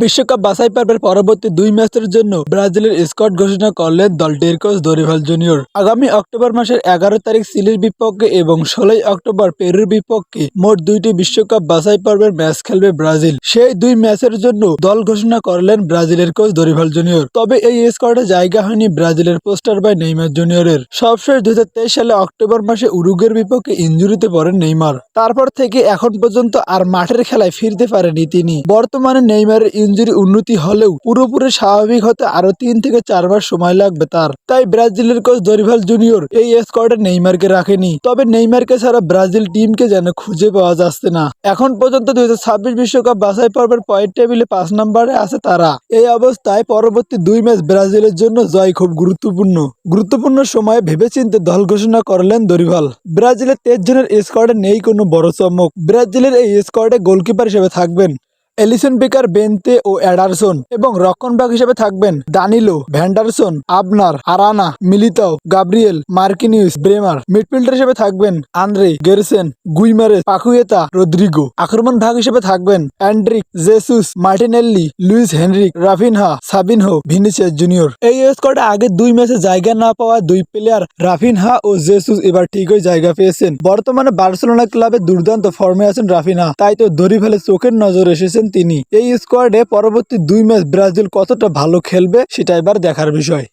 বিশ্বকাপ বাছাই পর্বের পরবর্তী দুই ম্যাচের জন্য ব্রাজিলের স্কোয়াড ঘোষণা করলেন দলটির কোচ দরিভাল জুনিয়র। আগামী অক্টোবর মাসের এগারো তারিখ চিলির বিপক্ষে এবং ষোলোই অক্টোবর পেরুর বিপক্ষে মোট দুইটি বিশ্বকাপ বাছাই পর্বের ম্যাচ খেলবে ব্রাজিল। সেই দুই ম্যাচের জন্য দল ঘোষণা করলেন ব্রাজিলের কোচ দরিভাল জুনিয়র। তবে এই স্কোয়াডে জায়গা হয়নি ব্রাজিলের পোস্টার বাই নেইমার জুনিয়রের। সবশেষ দুই হাজার তেইশ সালে অক্টোবর মাসে উরুগের বিপক্ষে ইঞ্জুরিতে পড়েন নেইমার। তারপর থেকে এখন পর্যন্ত আর মাঠের খেলায় ফিরতে পারেনি তিনি। বর্তমানে নেইমারের ইঞ্জুরি উন্নতি হলেও পুরোপুরি স্বাভাবিক হতে আরও তিন থেকে চার মাস সময় লাগবে তার। তাই ব্রাজিলের কোচ দরিভাল জুনিয়র এই স্কোয়াডে নেইমারকে রাখেনি। তবে নেইমারকে ছাড়া ব্রাজিল টিমকে যেন খুঁজে পাওয়া যাচ্ছে না। এখন পর্যন্ত দুই ছাব্বিশ বিশ্বকাপ বাছাই পর্বের পয়েন্ট টেবিলে পাঁচ নম্বরে আছে তারা। এই অবস্থায় পরবর্তী দুই ম্যাচ ব্রাজিলের জন্য জয় খুব গুরুত্বপূর্ণ। গুরুত্বপূর্ণ সময়ে ভেবেচিন্তে দল ঘোষণা করলেন দরিভাল ব্রাজিলের তেইশ জনের স্কোয়াডে নেই কোনো বড় চমক। ব্রাজিলের এই স্কোয়াডে গোলকিপার হিসেবে থাকবেন এলিসন বেকার, বেন্তে ও অ্যাডারসন এবং রক্ষণভাগ হিসেবে থাকবেন Danilo, Vanderson, Abner, Arana, Militao, Gabriel, Marquinhos, Bremer. Midfielder হিসেবে থাকবেন Andre Gerson, Guimaraes, Paqueta, Rodrygo. আক্রমণ ভাগ হিসেবে থাকবেন Endrick, Jesus, Martinelli, Luiz Henrique, Raphinha, Savinho, Vinicius Junior. এই স্কোয়াডে আগে দুই ম্যাচে জায়গা না পাওয়া দুই প্লেয়ার রাফিনহা ও জেসুস এবার ঠিকই জায়গা পেয়েছেন। বর্তমানে বার্সেলোনা ক্লাবে দুর্দান্ত ফর্মে আছেন রাফিনহা। তাই তো দড়ি ফেলে চোখের নজর এসেছেন তিনি। এই স্কোয়াডে পরবর্তী দুই ম্যাচ ব্রাজিল কতটা ভালো খেলবে সেটা এবার দেখার বিষয়।